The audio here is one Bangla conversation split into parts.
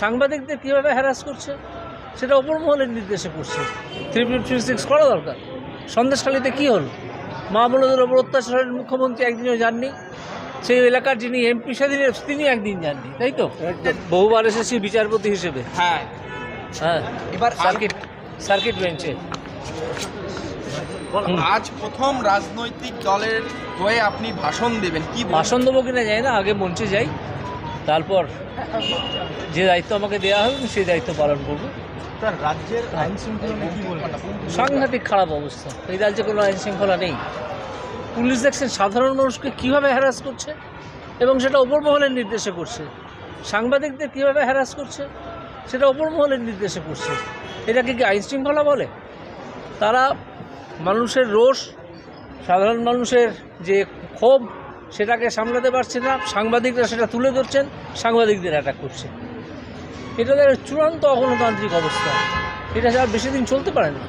সাংবাদিকদের কীভাবে হ্যারাস করছে সেটা ওপর মহলের নির্দেশে করছে। থ্রি ফিফটি সিক্স করা দরকার। সন্দেশখালীতে কী হলো? মা বোনদের ওপর অত্যাচারের মুখ্যমন্ত্রী একদিনও যাননি। সেই এলাকার যিনি এমপি সেদিন তিনি একদিন যাননি তাই তো? বহুবার এসেছি বিচারপতি হিসেবে। হ্যাঁ। হ্যাঁ। এবার সার্কিট সার্কিট বেঞ্চে। আজ প্রথম রাজনৈতিক দলের হয়ে আপনি ভাষণ দেবেন কি ভাষণ দেবো কিনা যাই না আগে মঞ্চে যাই তারপর যে দায়িত্ব আমাকে দেওয়া হবে আমি সেই দায়িত্ব পালন করব। স্যার রাজ্যের আইন শৃঙ্খলা কি বলবেন? সাংঘাতিক খারাপ অবস্থা। এই রাজ্যে কোনো আইন শৃঙ্খলা নেই। পুলিশ দেখছেন সাধারণ মানুষকে কীভাবে হ্যারাস করছে এবং সেটা ওপর মহলের নির্দেশে করছে। সাংবাদিকদের কীভাবে হ্যারাস করছে সেটা ওপর মহলের নির্দেশে করছে। এটাকে কি আইন শৃঙ্খলা বলে? তারা মানুষের রোষ সাধারণ মানুষের যে ক্ষোভ সেটাকে সামলাতে পারছে না, সাংবাদিকরা সেটা তুলে ধরছেন, সাংবাদিকদের অ্যাটাক করছে। এটা তাদের চূড়ান্ত অগণতান্ত্রিক অবস্থা, এটা আর বেশি দিন চলতে পারে না।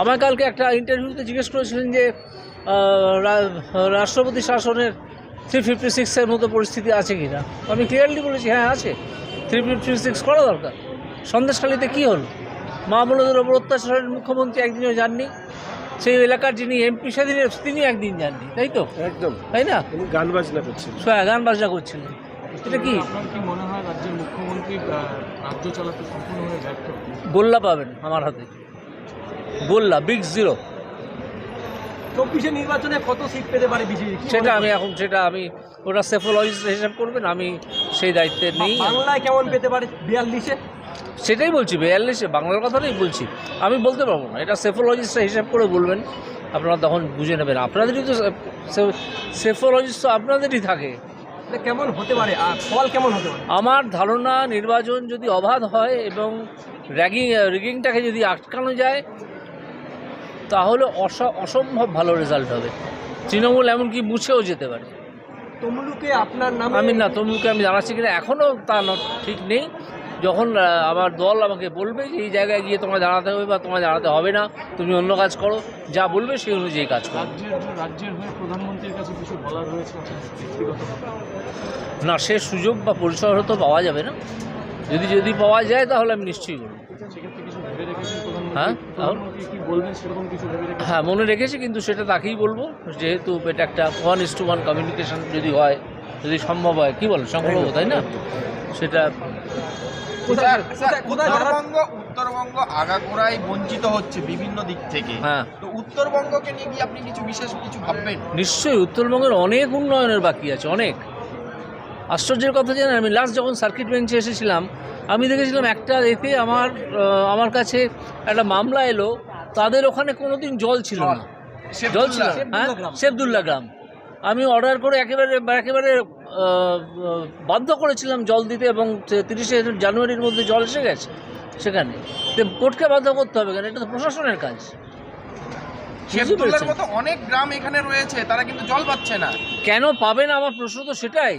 আমার কালকে একটা ইন্টারভিউতে জিজ্ঞেস করেছিলেন যে রাষ্ট্রপতি শাসনের থ্রি ফিফটি সিক্সের মতো পরিস্থিতি আছে কি না আমি ক্লিয়ারলি বলেছি হ্যাঁ আছে। থ্রি ফিফটি সিক্স করা দরকার। সন্দেশখালীতে কী হলো? মা বোনদের ওপর অত্যাচারের মুখ্যমন্ত্রী একদিনও যাননি। সেই এলাকার যিনি এমপি সেদিন তিনি একদিন যাননি তাই তো? একদম। তাই না? উনি গান বাজনা করছেন। সোয়া গান বাজনা করছিলেন। এটা কি? মনে হয় রাজ্যের মুখ্যমন্ত্রী রাজ্য চালাতে সম্পূর্ণভাবে ব্যর্থ গোল্লা পাবেন আমার হাতে। গোল্লা বিগ জিরো চব্বিশে নির্বাচনে কত সিট পেতে পারে বিজেপি? সেটা আমি এখন সেটা আমি ওটা সেফোলজিস্ট হিসাব করবেন আমি সেই দায়িত্বে নেই। বাংলায় কেমন পেতে পারে বিয়াল্লিশে? সেটাই বলছি বিয়াল্লিশে বাংলার কথাটাই বলছি। আমি বলতে পারব না এটা সেফোলজিস্টরা হিসাব করে বলবেন আপনারা তখন বুঝে নেবেন। আপনাদেরই তো সেফোলজিস্ট তো আপনাদেরই থাকে। কেমন হতে পারে? আর ফল কেমন হতে পারে? আমার ধারণা নির্বাচন যদি অবাধ হয় এবং র্যাগিং রিগিংটাকে যদি আটকানো যায় তাহলে অস- অসম্ভব ভালো রেজাল্ট হবে। তৃণমূল এমনকি মুছেও যেতে পারে। তমলুকে আপনার নাম আমি না তমলুকে আমি জানাচ্ছি কিনা এখনও তা ঠিক নেই। যখন আমার দল আমাকে বলবে যে এই জায়গায় গিয়ে তোমায় দাঁড়াতে হবে বা তোমায় দাঁড়াতে হবে না তুমি অন্য কাজ করো যা বলবে সেই অনুযায়ী কাজ করো। রাজ্যের রাজ্যের হয়ে প্রধানমন্ত্রীর কাছে কিছু বলার রয়েছে না সে সুযোগ বা পরিচয় হয়তো পাওয়া যাবে না। যদি যদি পাওয়া যায় তাহলে আমি নিশ্চয়ই রেখেছেন হ্যাঁ, হ্যাঁ মনে রেখেছি কিন্তু সেটা তাকেই বলব। যেহেতু এটা একটা one is to one communication যদি হয় যদি সম্ভব হয় কী বলেন সম্ভব তাই না? সেটা উত্তরবঙ্গ উত্তরবঙ্গ আগাগোড়ায় বঞ্চিত হচ্ছে বিভিন্ন দিক থেকে। হ্যাঁ। তো উত্তরবঙ্গকে নিয়ে কি আপনি কিছু বিশেষ কিছু ভাববেন? নিশ্চয়ই উত্তরবঙ্গের অনেক উন্নয়নের বাকি আছে অনেক। আশ্চর্যের কথা জানেন আমি লাস্ট যখন সার্কিট বেঞ্চে এসেছিলাম আমি দেখেছিলাম একটা এতে আমার আমার কাছে একটা মামলা এলো তাদের ওখানে কোনোদিন জল ছিল না। জল। ছিল না, হ্যাঁ? শেবদুল্লা গ্রাম। আমি অর্ডার করে একেবারে একেবারে বাধ্য করেছিলাম জল দিতে এবং তিরিশে জানুয়ারির মধ্যে জল এসে গেছে সেখানে। তো কোর্টকে বাধ্য করতে হবে কেন? এটা তো প্রশাসনের কাজ। অনেক গ্রাম এখানে রয়েছে তারা কিন্তু জল পাচ্ছে না। কেন পাবে না আমার প্রশ্ন তো সেটাই।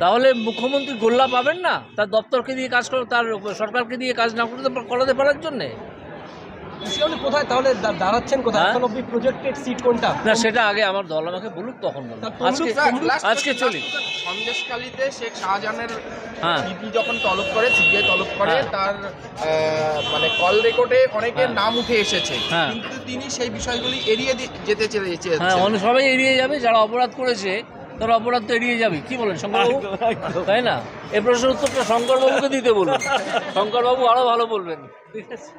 তাহলে মুখ্যমন্ত্রী গোল্লা পাবেন না? তার দপ্তরকে দিয়ে কাজ করে তার সরকারকে দিয়ে কাজ না করতে করাতে পারার জন্যে? কোথায়? তাহলে দাঁড়াচ্ছেন কোথায়? হ্যাঁ? এখন অব্দি প্রজেক্টেড সিট কোনটা? না সেটা আগে আমার দল আমাকে বলুক তখন আজকে আজকে চলি। শেখ শাহজাহানের হ্যাঁ। ইডি যখন তলব করে সিবিআই তলব করে হ্যাঁ। তার মানে কল রেকর্ডে অনেকের হ্যাঁ। নাম উঠে এসেছে। হ্যাঁ। কিন্তু তিনি সেই বিষয়গুলি এড়িয়ে যেতে হ্যাঁ অনেক সবাই এড়িয়ে যাবে যারা অপরাধ করেছে তারা অপরাধ তো এড়িয়ে যাবে। কি বলেন শঙ্করবাবু তাই না? এ প্রশ্নের উত্তরটা শঙ্করবাবুকে দিতে বলুন। শঙ্করবাবু আরও ভালো বলবেন। ঠিক আছে।